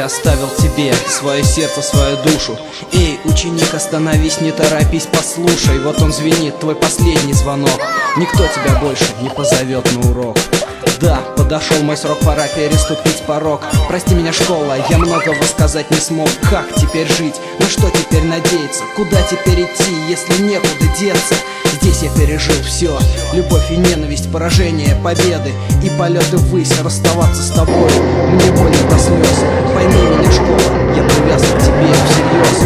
Я оставил тебе свое сердце, свою душу. Эй, ученик, остановись, не торопись, послушай. Вот он звенит, твой последний звонок. Никто тебя больше не позовет на урок. Да, подошел мой срок, пора переступить порог. Прости меня, школа, я многого сказать не смог. Как теперь жить, на что теперь надеяться? Куда теперь идти, если некуда деться Здесь я пережил все Любовь и ненависть, поражение, победы. И полеты ввысь, расставаться с тобой Мне больно до слез Пойми меня, школа, я привязан к тебе всерьез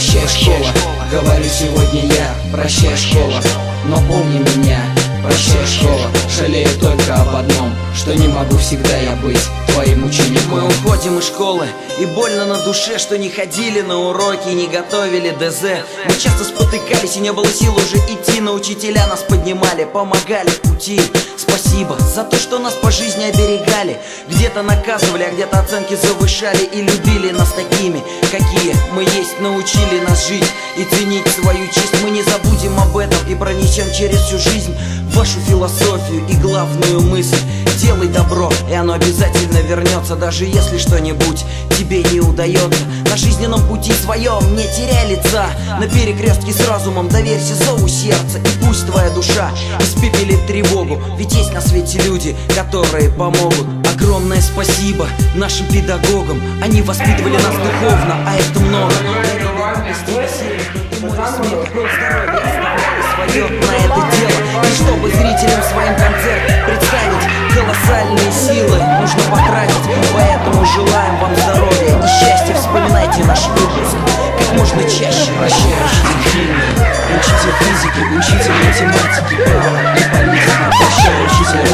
Прощай, школа. Говорю сегодня я, прощай, школа. Но помни меня, прощай, школа Жалею только об одном Что не могу всегда я быть твоим учеником. Мы уходим из школы И больно на душе, что не ходили на уроки Не готовили ДЗ. Мы часто спотыкались и не было сил уже идти. Но учителя нас поднимали, помогали в пути. Спасибо за то, что нас по жизни оберегали. Где-то наказывали, а где-то оценки завышали И любили нас такими, какие мы есть. Научили нас жить и ценить свою честь. Мы не забудем об этом и пронесем через всю жизнь Вашу философию и главную мысль Делай добро, и оно обязательно вернется Даже если что-нибудь тебе не удается На жизненном пути своем не теряй лица На перекрестке с разумом доверься зову сердца И пусть твоя душа испепелит тревогу Ведь есть на свете люди, которые помогут Огромное спасибо нашим педагогам Они воспитывали нас духовно, а это много на это дело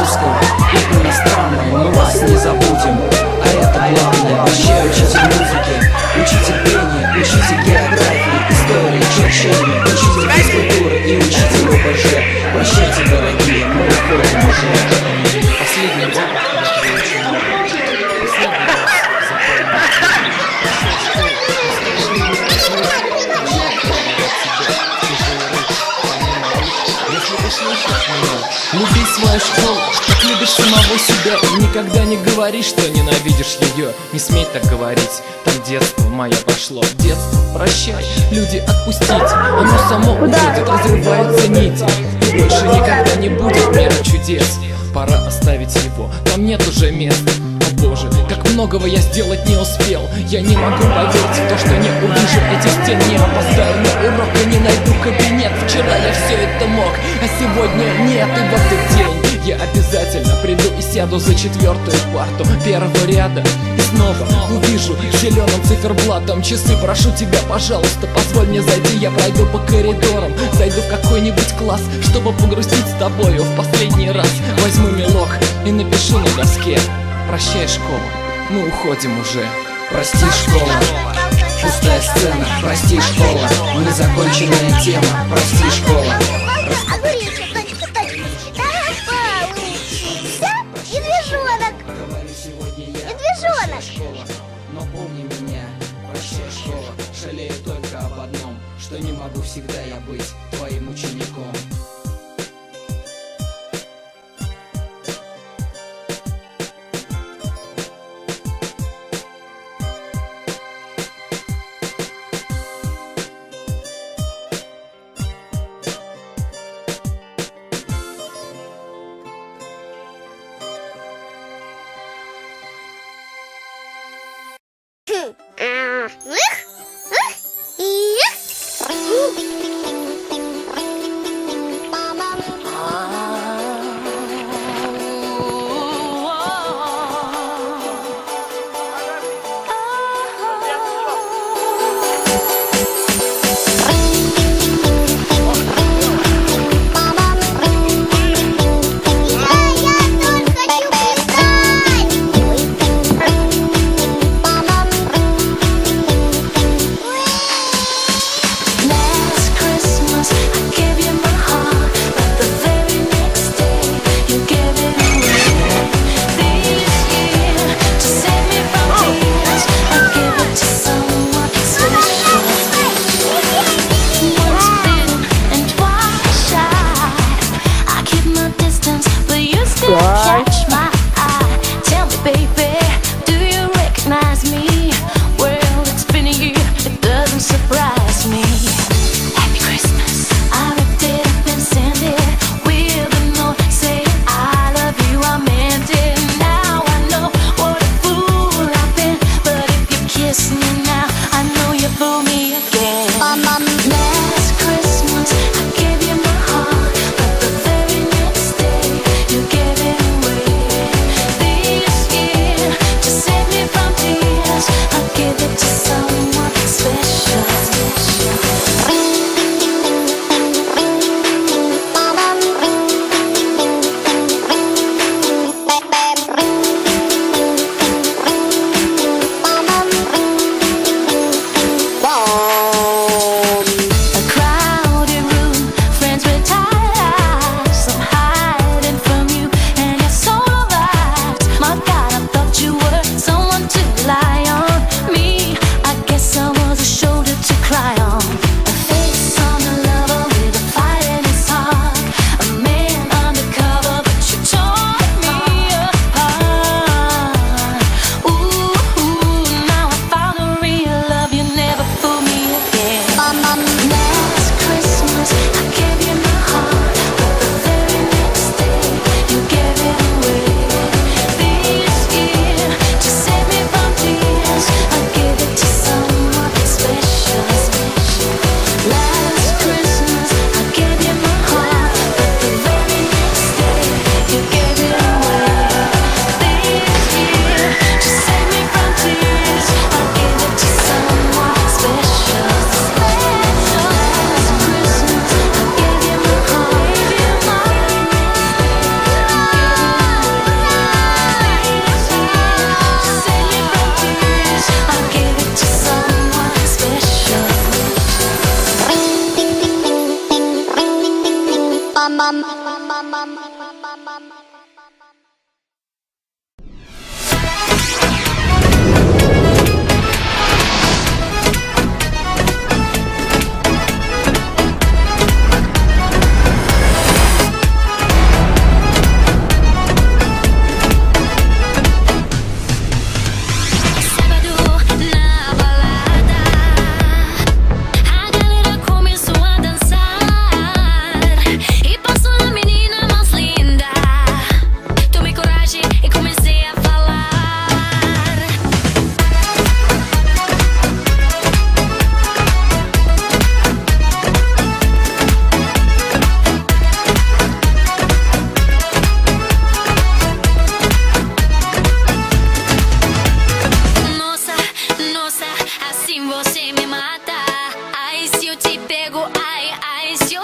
русского и иностранного, мы вас не забудем А это главное, прощай, учитель музыки, учитель пения, учитель географии, истории, черчения Учитель физкультуры и учитель ОБЖ Прощайте, дорогие, мы уходим уже Последний год свою школу, как любишь самого себя. И никогда не говори, что ненавидишь ее Не смей так говорить, там детство мое прошло Детство, прощай, люди отпустите. Оно само уходит, разрываются нити. И больше никогда не будет мира чудес. Пора оставить его, там нет уже места. О боже, многого я сделать не успел. Я не могу поверить в то, что не увижу этих стен Не опоздаю на урок и не найду кабинет. Вчера я все это мог, а сегодня нет. И в этот день я обязательно приду и сяду за четвертую парту Первого ряда. И снова увижу зеленым циферблатом. Часы Прошу тебя, пожалуйста, позволь мне зайти. Я пройду по коридорам, зайду в какой-нибудь класс Чтобы погрустить с тобою в последний раз. Возьму мелок и напишу на доске. Прощай, школа, мы уходим уже. Прости, школа, пустая сцена, прости, школа, незаконченная тема, прости, школа, но помни меня, прощай, школа, жалею только об одном, что не могу всегда я быть твоим учеником.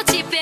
te.